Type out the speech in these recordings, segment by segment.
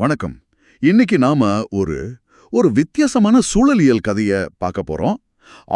வணக்கம். இன்னைக்கு நாம ஒரு ஒரு வித்தியாசமான சூழலியல் கதைய பார்க்க போறோம்.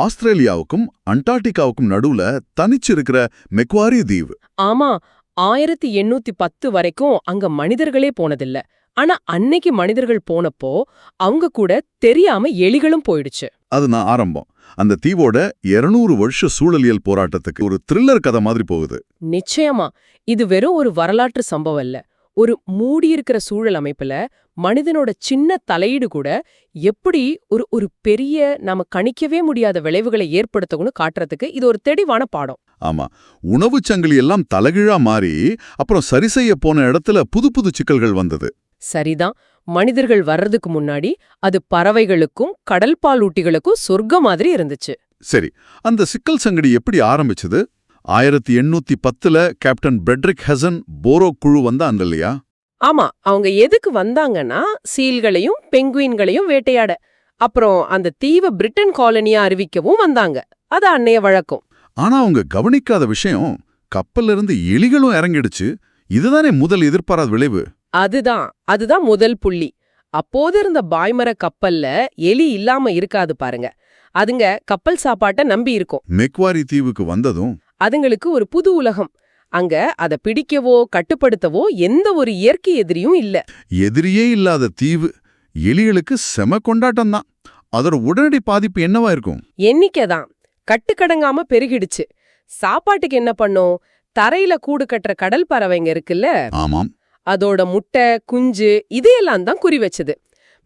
ஆஸ்திரேலியாவுக்கும் அண்டார்டிகாவுக்கும் நடுவுல தனிச்சு இருக்கிற மெக்வாரி தீவு. ஆமா ஆயிரத்தி எண்ணூத்தி பத்து வரைக்கும் அங்க மனிதர்களே போனதில்ல. ஆனா அன்னைக்கு மனிதர்கள் போனப்போ அவங்க கூட தெரியாம எலிகளும் போயிடுச்சு. அது நான் ஆரம்பம். அந்த தீவோட 200 வருஷ சூழலியல் போராட்டத்துக்கு ஒரு த்ரில்லர் கதை மாதிரி போகுது. நிச்சயமா இது வெறும் ஒரு வரலாற்று சம்பவம் இல்ல ஒரு மூடியிருக்கிற சூழல் அமைப்புல மனிதனோட சின்ன தலையீடு கூட எப்படி ஒரு ஒரு பெரிய நாம கணிக்கவே முடியாத விளைவுகளை ஏற்படுத்தணும்னு காட்டுறதுக்கு இது ஒரு தெளிவான பாடம். ஆமா. உணவுச் சங்கிலி எல்லாம் தலகிழா மாறி அப்புறம் சரி செய்ய போன இடத்துல புது புது சிக்கல்கள் வந்தது. சரிதான். மனிதர்கள் வர்றதுக்கு முன்னாடி அது பறவைகளுக்கும் கடல் பாலூட்டிகளுக்கும் சொர்க்கம் மாதிரி இருந்துச்சு. சரி. அந்த சிக்கல் சங்கடி எப்படி ஆரம்பிச்சது? ஆயிரத்தி எண்ணூத்தி பத்துல கேப்டன் பெட்ரிக் ஹெசன் போரோ குழு வந்தாங்க இல்லையா ஆமா அவங்க எதுக்கு வந்தாங்கன்னா சீல்களையும் பெங்குயின்களையும் வேட்டையாட. அப்புறம் அந்த தீவை பிரிட்டன் காலனியா அறிவிக்கவும் வந்தாங்க. அது அன்னைய வழக்கம். ஆனா அவங்க கவனிக்காத விஷயம் கப்பல்ல இருந்து எலிகளும் இறங்கிடுச்சு. இதுதானே முதல் எதிர்பாராத விளைவு? அதுதான் அதுதான் முதல் புள்ளி. அப்போது இருந்த பாய்மர கப்பல்ல எலி இல்லாம இருக்காது பாருங்க. அதுங்க கப்பல் சாப்பாட்ட நம்பி இருக்கும். மெக்வாரி தீவுக்கு வந்ததும் அதுங்களுக்கு ஒரு புது உலகம். அங்க அத பிடிக்கவோ கட்டுப்படுத்தவோ எந்த ஒரு இயற்கை எதிரியும் இல்ல. எதிரியே இல்லாத தீவு எலிகளுக்கு செம கொண்டாட்டம் தான் அதோட உடனடி பாதிப்பு என்னவா இருக்கும்? எண்ணிக்கை தான். கட்டுக்கடங்காம பெருகிடுச்சு. சாப்பாட்டுக்கு என்ன பண்ணும்? தரையில கூடு கட்டுற கடல் பறவைங்க இருக்குல்ல? ஆமாம். அதோட முட்டை குஞ்சு இதையெல்லாம் தான் குறி வச்சது.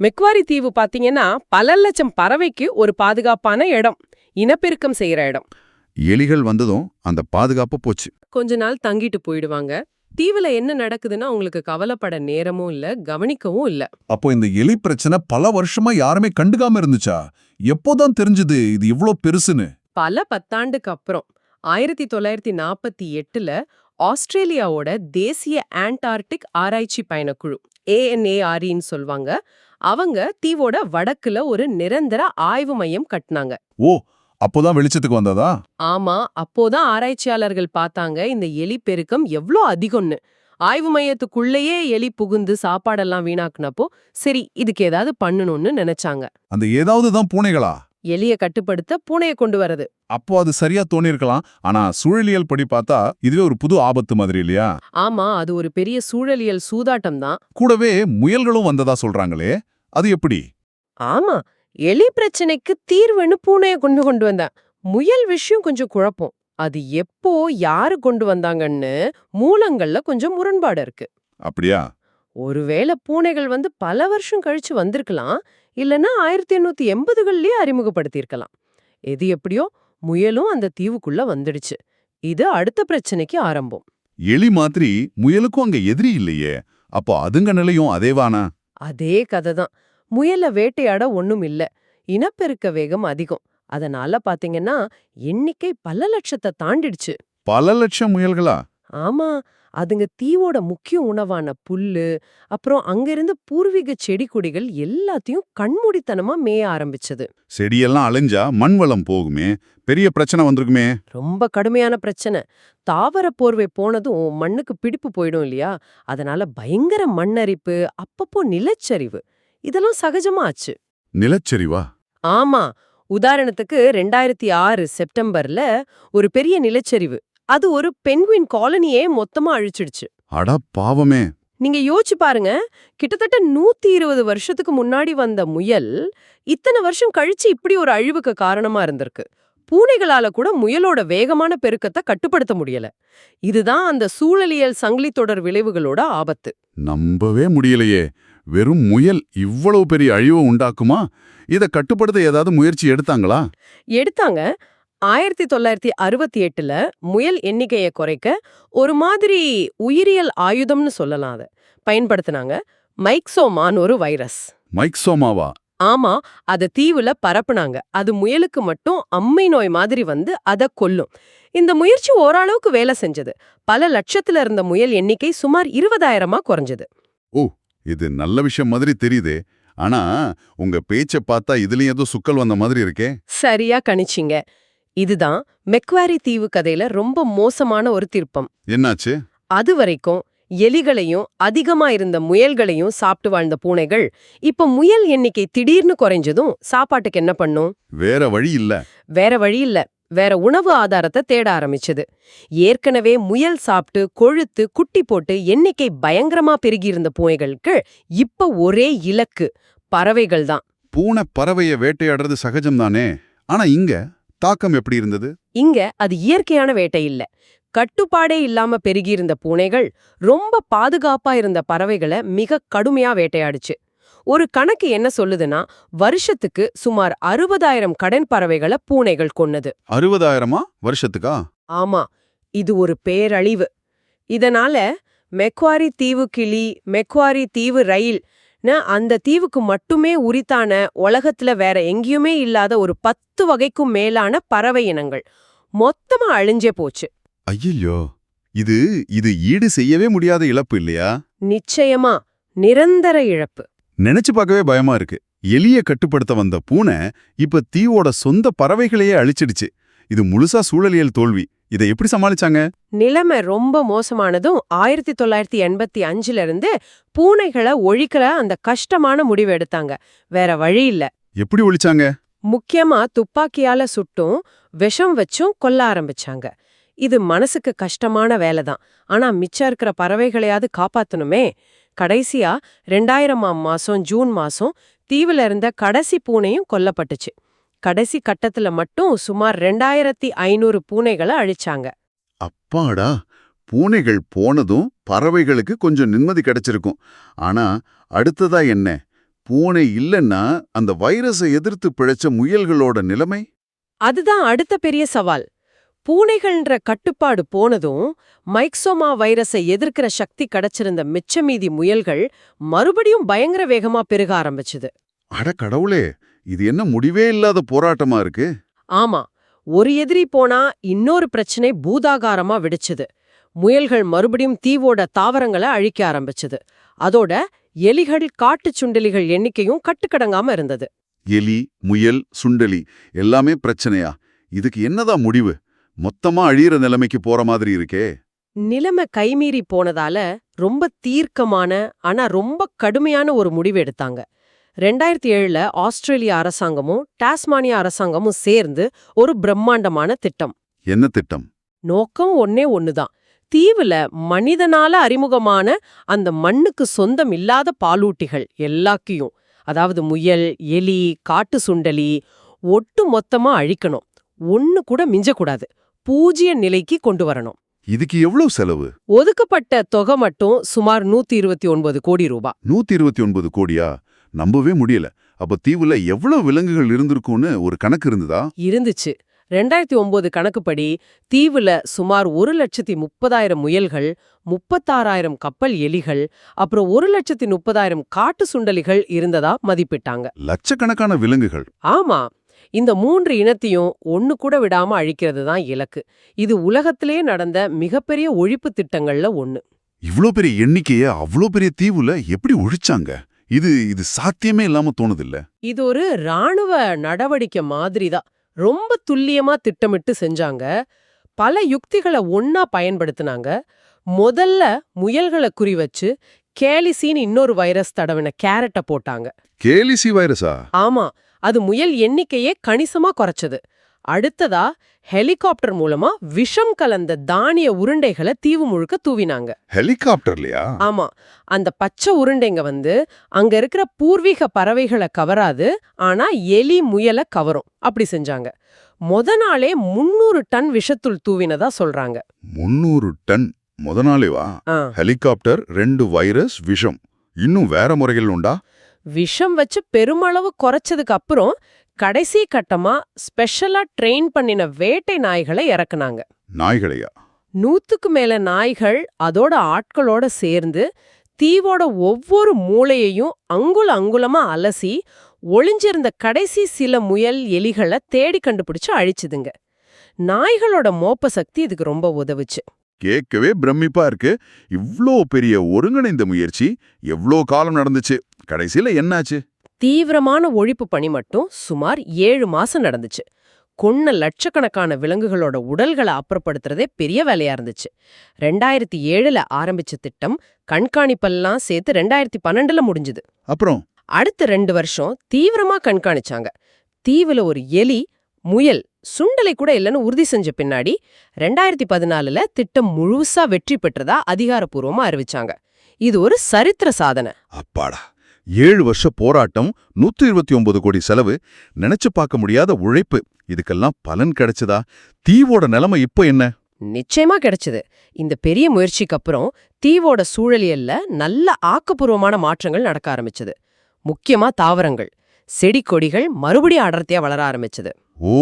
மெக்வாரி தீவு பாத்தீங்கன்னா பல லட்சம் பறவைக்கு ஒரு பாதுகாப்பான இடம் இனப்பெருக்கம் செய்யற இடம். எலிகள் வந்ததும் அந்த பாதுகாப்பு போச்சு. கொஞ்ச நாள் தங்கிட்டு போயிடுவாங்க. தீவுல என்ன நடக்குதுன்னா உங்களுக்கு கவலைப்பட நேரமும் இல்ல கவனிக்கவும் இல்ல. அப்போ இந்த எலி பிரச்சனை பல வருஷமா யாருமே கண்டுக்காம இருந்துச்சா? எப்போதான் தெரிஞ்சது இது இவ்ளோ பெருசுன்னு? பல பத்தாண்டுக்கு அப்புறம் ஆயிரத்தி தொள்ளாயிரத்தி நாற்பத்தி எட்டுல ஆஸ்திரேலியாவோட தேசிய ஆண்டார்டிக் ஆராய்ச்சி பயணக்குழு ஏஎன்ஏஆர்இன்னு சொல்வாங்க. அவங்க தீவோட வடக்குல ஒரு நிரந்தர ஆய்வு மையம் கட்டினாங்க. ஓ அப்போதான் வெளிச்சத்துக்கு வந்ததா? ஆமா அப்போதான் ஆராய்ச்சியாளர்கள் பார்த்தாங்க இந்த எலி பெருக்கம் எவ்ளோ அதிகம்னு. ஆய்வு மையத்துக்குள்ளேயே எலி புகுந்து சாப்பாடெல்லாம் வீணாக்குனப்போ சரி இதுக்கு ஏதாவது பண்ணணும்னு நினைச்சாங்க. அந்த ஏதாவது தான் பூனைகளா? எலிய கட்டுப்படுத்த பூனைய கொண்டு வரது. அப்போ அது சரியா தோணிருக்கலாம் ஆனா சூழலியல் படி பார்த்தா இதுவே ஒரு புது ஆபத்து மாதிரி இல்லையா? ஆமா அது ஒரு பெரிய சூழலியல் சூதாட்டம் தான் கூடவே முயல்களும் வந்ததா சொல்றாங்களே? அது எப்படி? ஆமா எலி பிரச்சனைக்கு தீர்வுன்னு பூனைய கொண்டு கொண்டு வந்தேன். முயல் விஷயம் கொஞ்சம் குழப்பம். அது எப்போ யாரு கொண்டு வந்தாங்கன்னு மூலங்கள்ல கொஞ்சம் முரண்பாடு இருக்கு. அப்படியா? ஒருவேளை பூனைகள் வந்து பல வருஷம் கழிச்சு வந்திருக்கலாம். இல்லனா ஆயிரத்தி எண்ணூத்தி எண்பதுகள்லயே அறிமுகப்படுத்தியிருக்கலாம். எது எப்படியோ முயலும் அந்த தீவுக்குள்ள வந்துடுச்சு. இது அடுத்த பிரச்சனைக்கு ஆரம்பம். எலி மாதிரி முயலுக்கும் அங்க எதிரி இல்லையே. அப்போ அதுங்க நிலையும் அதேவானா? அதே கதை தான் முயல வேட்டையாட ஒண்ணும் இல்ல. இனப்பெருக்க வேகம் அதிகம். அதனால பாத்தீங்கன்னா எண்ணிக்கை பல லட்சத்தை தாண்டிடுச்சு. பல லட்சம் முயல்களா? ஆமா. அதுங்க தீவோட முக்கிய உணவான புல்லு அப்புறம் அங்கிருந்த பூர்வீக செடி கொடிகள் எல்லாத்தையும் கண்மூடித்தனமா மேய ஆரம்பிச்சது. செடியெல்லாம் அழிஞ்சா மண் வளம் போகுமே? பெரிய பிரச்சனை வந்திருக்குமே? ரொம்ப கடுமையான பிரச்சனை. தாவர போர்வை போனதும் மண்ணுக்கு பிடிப்பு போயிடும் இல்லையா? அதனால பயங்கர மண்ணரிப்பு அப்பப்போ நிலச்சரிவு. இதெல்லாம் சகஜமா ஆச்சு. நிலச்சரிவா? ஆமா. உதாரணத்துக்கு ரெண்டாயிரத்தி ஆறு செப்டம்பர்ல ஒரு பெரிய நிலச்சரிவு. அது ஒரு பென்குயின் காலனியே மொத்தமா அழிச்சிடுச்சு. அட பாவமே. நீங்க யோசிச்சு பாருங்க. கிட்டத்தட்ட நூத்தி இருபது வருஷத்துக்கு முன்னாடி வந்த முயல் இத்தனை வருஷம் கழிச்சு இப்படி ஒரு அழிவுக்கு காரணமா இருந்திருக்கு. பூனைகளால கூட முயலோட வேகமான பெருக்கத்தை கட்டுப்படுத்த முடியல. இதுதான் அந்த சூழலியல் சங்கிலி தொடர் விளைவுகளோட ஆபத்து. நம்பவே முடியலையே. வெறும் முயல் இவ்வளவு பெரிய அழிவை உண்டாக்குமா? இத கட்டுப்படுத்த ஏதாவது முயற்சி எடுத்தாங்களா? எடுத்தாங்க. ஆயிரத்தி தொள்ளாயிரத்தி அறுபத்தி எட்டுல முயல் எண்ணிக்கையை குறைக்க ஒரு மாதிரி உயிரியல் ஆயுதம்னு சொல்லலாம் அதை. பயன்படுத்தினாங்க. மைக்சோமான்னு ஒரு வைரஸ். மைக்சோமாவா? ஆமா அத தீவுல பரப்புனாங்க. அது முயலுக்கு மட்டும் அம்மை நோய் மாதிரி வந்து அத கொல்லும். இந்த முயற்சி ஓரளவுக்கு வேலை செஞ்சது. பல லட்சத்துல இருந்த முயல் எண்ணிக்கை சுமார் இருபதாயிரமா குறைஞ்சது. இது நல்ல விஷயம் மாதிரி தெரியுதே. ஆனா உங்க பேச்ச பார்த்தா இதுலயும் ஏதோ சுக்கல் வந்த மாதிரி இருக்கே. சரியா கணிச்சிங்க. இதுதான் மெக்வாரி தீவு கதையில ரொம்ப மோசமான ஒரு திருப்பம். என்னாச்சு? அது வரைக்கும் எலிகளையும் அதிகமா இருந்த முயல்களையும் சாப்பிட்டு வாழ்ந்த பூனைகள் இப்ப முயல் எண்ணிக்கை திடீர்னு குறைஞ்சதும் சாப்பாட்டுக்கு என்ன பண்ணும்? வேற வழி இல்ல. வேற வழி இல்ல. வேற உணவு ஆதாரத்தை தேட ஆரம்பிச்சது. ஏற்கனவே முயல் சாப்பிட்டு கொழுத்து குட்டி போட்டு எண்ணிக்கை பயங்கரமா பெருகியிருந்த பூனைகளுக்கு இப்ப ஒரே இலக்கு பறவைகள் தான். பூனை பறவைய வேட்டையாடுறது சகஜம் தானே ஆனா இங்க தாக்கம் எப்படி இருந்தது? இங்க அது இயற்கையான வேட்டை இல்ல. கட்டுப்பாடே இல்லாம பெருகியிருந்த பூனைகள் ரொம்ப பாதுகாப்பா இருந்த பறவைகளை மிக கடுமையா வேட்டையாடுச்சு. ஒரு கணக்கு என்ன சொல்லுதுன்னா வருஷத்துக்கு சுமார் அறுபதாயிரம் கடன் பறவைகளை பூனைகள் கொன்னது. அறுபதாயிரமா? வருஷத்துக்கா? ஆமா இது ஒரு பேரழிவு. இதனால மெக்வாரி தீவு கிளி மெக்வாரி தீவு ரயில் அந்த தீவுக்கு மட்டுமே உரித்தான உலகத்துல வேற எங்கேயுமே இல்லாத ஒரு பத்து வகைக்கும் மேலான பறவை இனங்கள். மொத்தமா அழிஞ்சே போச்சு. ஐயோ இது இது ஈடு செய்யவே முடியாத இழப்பு இல்லையா? நிச்சயமா நிரந்தர இழப்பு. நினைச்சு பார்க்கவே பயமா இருக்கு. எலிய கட்டுப்படுத்த வந்த பூனை இப்ப தீவோட சொந்த பறவைகளையே அழிச்சிடுச்சு. இது முழுசா சூழலியல் தோல்வி. இதை எப்படி சமாளிச்சாங்க? நிலைமை ரொம்ப மோசமானதும் ஆயிரத்தி தொள்ளாயிரத்தி எண்பத்தி அஞ்சுல இருந்து பூனைகளை ஒழிக்கிற அந்த கஷ்டமான முடிவு எடுத்தாங்க. வேற வழி இல்ல. எப்படி ஒழிச்சாங்க? முக்கியமா துப்பாக்கியால சுட்டும் விஷம் வச்சும் கொல்ல ஆரம்பிச்சாங்க. இது மனசுக்கு கஷ்டமான வேலை தான் ஆனா மிச்சம் இருக்கிற பறவைகளையாவது காப்பாத்தணுமே. கடைசியா ரெண்டாயிரமாம் மாசம் ஜூன் மாசம் தீவுல இருந்த கடைசி பூனையும் கொல்லப்பட்டுச்சு. கடைசி கட்டத்துல மட்டும் சுமார் ரெண்டாயிரத்தி ஐநூறு பூனைகளை அழிச்சாங்க. அப்பாடா! பூனைகள் போனதும் பறவைகளுக்கு கொஞ்சம் நிம்மதி கிடைச்சிருக்கும். ஆனா அடுத்ததா என்ன? பூனை இல்லைன்னா அந்த வைரஸை எதிர்த்து பிழைச்ச முயல்களோட நிலைமை? அதுதான் அடுத்த பெரிய சவால். பூனைகள்ன்ற கட்டுப்பாடு போனதும் மைக்சோமா வைரஸை எதிர்க்கிற சக்தி கிடைச்சிருந்த மிச்சமீதி முயல்கள் மறுபடியும் பயங்கர வேகமா பெருக ஆரம்பிச்சுது. அட கடவுளே இது என்ன முடிவே இல்லாத போராட்டமா இருக்கு? ஆமா ஒரு எதிரி போனா இன்னொரு பிரச்சனை பூதாகாரமா வெடிச்சுது. முயல்கள் மறுபடியும் தீவோட தாவரங்களை அழிக்க ஆரம்பிச்சுது. அதோட எலிகள் காட்டுச் சுண்டெலிகள் எண்ணிக்கையும் கட்டுக்கடங்காம இருந்தது. எலி முயல் சுண்டலி எல்லாமே பிரச்சனையா? இதுக்கு என்னதான் முடிவு? மொத்தமா அழியிற நிலைமைக்கு போற மாதிரி இருக்கே. நிலைமை கைமீறி போனதால ரொம்ப தீர்க்கமான ஆனா ரொம்ப கடுமையான ஒரு முடிவு எடுத்தாங்க. ரெண்டாயிரத்தி ஏழுல ஆஸ்திரேலிய அரசாங்கமும் டாஸ்மானியா அரசாங்கமும் சேர்ந்து ஒரு பிரம்மாண்டமான திட்டம். என்ன திட்டம்? நோக்கம் ஒன்னே ஒண்ணுதான். தீவுல மனிதனால அறிமுகமான அந்த மண்ணுக்கு சொந்தம் இல்லாத பாலூட்டிகள் எல்லாக்கையும் அதாவது முயல் எலி காட்டு சுண்டலி ஒட்டு மொத்தமா அழிக்கணும். ஒன்னு கூட மிஞ்சக்கூடாது. பூஜ்ய நிலைக்கு கொண்டு வரணும் இதுக்கு எவ்வளவு செலவு? ஒதுக்கப்பட்ட தொகை மட்டும் சுமார் நூத்தி இருபத்தி ஒன்பது கோடி ரூபாய் நூத்தி இருபத்தி ஒன்பது கோடியா? நம்பவே முடியல. அப்ப தீவுல எவ்வளவு விலங்குகள் இருந்திருக்கும்னு ஒரு கணக்கு இருந்ததா? இருந்துச்சு. ரெண்டாயிரத்தி ஒன்பது கணக்குப்படி தீவுல சுமார் ஒரு லட்சத்தி முப்பதாயிரம் முயல்கள் முப்பத்தாறாயிரம் கப்பல் எலிகள் அப்புறம் ஒரு லட்சத்தி முப்பதாயிரம் காட்டு சுண்டலிகள் இருந்ததா மதிப்பிட்டாங்க. லட்சக்கணக்கான விலங்குகள். ஆமா. இந்த மூன்று இனத்தையும் ஒண்ணு கூட விடாம அழிக்கிறது தான் இலக்கு. இது உலகத்திலே நடந்த மிகப்பெரிய ஒழிப்பு திட்டங்கள்ல ஒண்ணு. இவ்ளோ பெரிய எண்ணிக்கைய அவ்ளோ பெரிய தீவுல எப்படி ஒழிச்சாங்க? இது இது சாத்தியமே இல்லாம தோணுதில்ல. இது ஒரு ராணுவ நடவடிக்கை மாதிரி தான் ரொம்ப துல்லியமா திட்டமிட்டு செஞ்சாங்க. பல யுக்திகளை ஒன்னா பயன்படுத்தினாங்க. முதல்ல முயல்களை குறி வச்சு கேலிசின்னு இன்னொரு வைரஸ் தடவின கேரட்டை போட்டாங்க. கேலிசி வைரஸா? ஆமா. அது முயல் எண்ணிக்கையே கணிசமா குறைச்சது. அடுத்ததா ஹெலிகாப்டர் மூலமா விஷம் கலந்த தானிய உருண்டைகளை தீவு முழுக்க தூவினாங்க. ஹெலிகாப்டர்லயா? ஆமா. அந்த பச்சை உருண்டைங்க வந்து அங்க இருக்கிற பூர்வீக பறவைகளை கவராது ஆனா எலி முயலை கவரும். அப்படி செஞ்சாங்க. மொத நாளே முன்னூறு டன் விஷத்துள் தூவினதா சொல்றாங்க. முன்னூறு டன். முத நாளே வா ஆ, ஹெலிகாப்டர் ரெண்டு வைரஸ் விஷம். இன்னும் வேற முறைகள் உண்டா? விஷம் வச்சு பெருமளவு குறைச்சதுக்கு அப்புறம் கடைசி கட்டமா ஸ்பெஷலா ட்ரெயின் பண்ணின வேட்டை நாய்களை இறக்குனாங்க. நாய்களையா? நூத்துக்கு மேல நாய்கள் அதோட ஆட்களோட சேர்ந்து தீவோட ஒவ்வொரு மூளையையும் அங்குல அங்குலமா அலசி ஒளிஞ்சிருந்த கடைசி சில முயல் எலிகளை தேடி கண்டுபிடிச்சு அழிச்சுதுங்க. நாய்களோட மோப்ப சக்தி இதுக்கு ரொம்ப உதவுச்சு. கேட்கவே பிரமிப்பா இருக்கு. இவ்ளோ பெரிய ஒருங்கிணைந்த முயற்சி எவ்ளோ காலம் நடந்துச்சு? கடைசியில என்னாச்சு? தீவிரமான ஒழிப்பு பணி மட்டும் சுமார் ஏழு மாசம் நடந்துச்சு. கொன்ன லட்சக்கணக்கான விலங்குகளோட உடல்களை அப்புறப்படுத்துறதே பெரிய வேலையா இருந்துச்சு. ரெண்டாயிரத்தி ஏழுல ஆரம்பிச்ச திட்டம் கண்காணிப்பெல்லாம் சேர்த்து ரெண்டாயிரத்தி பன்னெண்டுல முடிஞ்சுது. அப்புறம்? அடுத்த ரெண்டு வருஷம் தீவிரமா கண்காணிச்சாங்க. தீவுல ஒரு எலி முயல் சுண்டலை கூட இல்லைன்னு உறுதி செஞ்ச பின்னாடி ரெண்டாயிரத்தி பதினாலுல திட்டம் முழுசா வெற்றி பெற்றதா அதிகாரப்பூர்வமா அறிவிச்சாங்க. இது ஒரு சரித்திர சாதனை. அப்பாடா ஏழு வருஷ போராட்டம் நூத்தி இருபத்தி ஒன்பது கோடி செலவு நினைச்சு பார்க்க முடியாத உழைப்பு. இதுக்கெல்லாம் பலன் கிடைச்சதா? தீவோட நிலைமை இப்போ என்ன? நிச்சயமா கிடைச்சது. இந்த பெரிய முயற்சிக்கு அப்புறம் தீவோட சூழலியல்ல நல்ல ஆக்கப்பூர்வமான மாற்றங்கள் நடக்க ஆரம்பிச்சது. முக்கியமா தாவரங்கள் செடி கொடிகள் மறுபடியும் அடர்த்தியா வளர ஆரம்பிச்சது. ஓ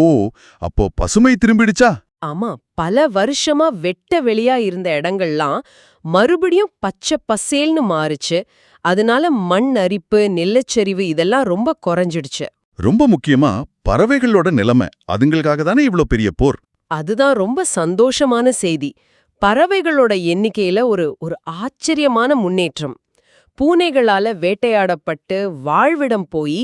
அப்போ பசுமை திரும்பிடுச்சா? ஆமா பல வருஷமா வெட்ட வெளியா இருந்த இடங்கள்லாம் மறுபடியும் பச்சை பசேல்னு மாறுச்சு. அதனால மண் அரிப்பு நிலச்சரிவு இதெல்லாம் ரொம்ப குறைஞ்சிடுச்சு. ரொம்ப முக்கியமா பறவைகளோட நிலைமை. அதுங்களுக்காக தானே இவ்ளோ பெரிய போர்? அதுதான் ரொம்ப சந்தோஷமான செய்தி. பறவைகளோட எண்ணிக்கையில ஒரு ஒரு ஆச்சரியமான முன்னேற்றம். பூனைகளால வேட்டையாடப்பட்டு வாழ்விடம் போய்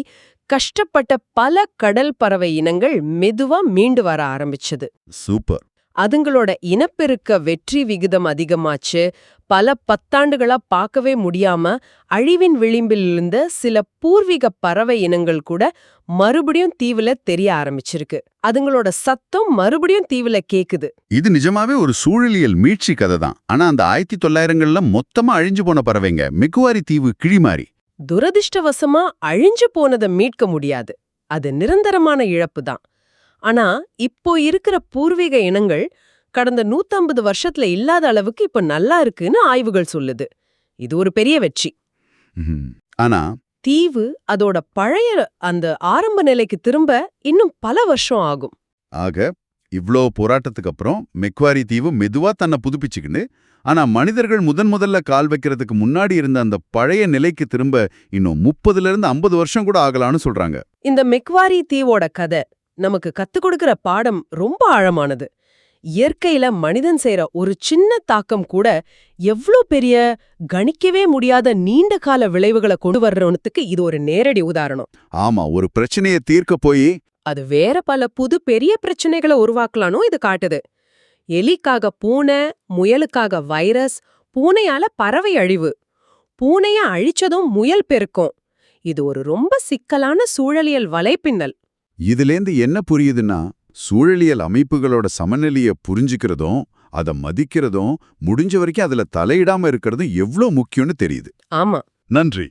கஷ்டப்பட்ட பல கடல் பறவை இனங்கள் மெதுவா மீண்டு வர ஆரம்பிச்சது. சூப்பர். அதுங்களோட இனப்பெருக்க வெற்றி விகிதம் அதிகமாச்சு. பல பத்தாண்டுகளா பார்க்கவே முடியாம அழிவின் விளிம்பில் இருந்த சில பூர்வீக பறவை இனங்கள் கூட மறுபடியும் தீவுல தெரிய ஆரம்பிச்சிருக்கு. அதுங்களோட சத்தம் மறுபடியும் தீவுல கேக்குது. இது நிஜமாவே ஒரு சூழலியல் மீட்சி கதை தான் ஆனா அந்த ஆயிரத்தி தொள்ளாயிரங்கள்ல மொத்தமா அழிஞ்சு போன பறவைங்க மிக்குவாரி தீவு கிழிமாறி. துரதிர்ஷ்டவசமா அழிஞ்சு போனதை மீட்க முடியாது. அது நிரந்தரமான இழப்பு தான் ஆனா இப்போ இருக்கிற பூர்வீக இனங்கள் கடந்த 150 வருஷத்துல இல்லாத அளவுக்கு இப்ப நல்லா இருக்குன்னு ஆய்வுகள் சொல்லுது. இது ஒரு பெரிய வெற்றி. ஆனா தீவு அதோட பழைய அந்த ஆரம்ப நிலைக்கு திரும்ப இன்னும் பல வருஷம் ஆகும். ஆக இவ்ளோ போராட்டத்துக்கு அப்புறம் மெக்வாரி தீவு மெதுவா தன்னை புதுப்பிச்சுக்கின்னு ஆனா மனிதர்கள் முதன் முதல்ல கால் வைக்கிறதுக்கு முன்னாடி இருந்த அந்த பழைய நிலைக்கு திரும்ப இன்னும் முப்பதுல இருந்து ஐம்பது வருஷம் கூட ஆகலாம்னு சொல்றாங்க. இந்த மெக்வாரி தீவோட கதை நமக்கு கத்துக் கொடுக்கிற பாடம் ரொம்ப ஆழமானது. இயற்கையில மனிதன் செய்யற ஒரு சின்ன தாக்கம் கூட எவ்ளோ பெரிய கணிக்கவே முடியாத நீண்ட கால விளைவுகளை கொண்டு வர்றவனுக்கு இது ஒரு நேரடி உதாரணம். ஆமா ஒரு பிரச்சனையை தீர்க்க போய் அது வேற பல புது பெரிய பிரச்சனைகளை உருவாக்கலானோ இது காட்டுது. எலிக்காக பூனை முயலுக்காக வைரஸ் பூனையால பறவை அழிவு. பூனைய அழிச்சதும் முயல் பெருக்கும். இது ஒரு ரொம்ப சிக்கலான சூழலியல் வலைப்பின்னல். இதுலேந்து என்ன புரியுதுன்னா சூழலியல் அமைப்புகளோட சமநிலைய புரிஞ்சுக்கிறதும் அதை மதிக்கிறதும் முடிஞ்ச வரைக்கும் அதுல தலையிடாம இருக்கிறதும் எவ்ளோ முக்கியம்னு தெரியுது. ஆமா. நன்றி.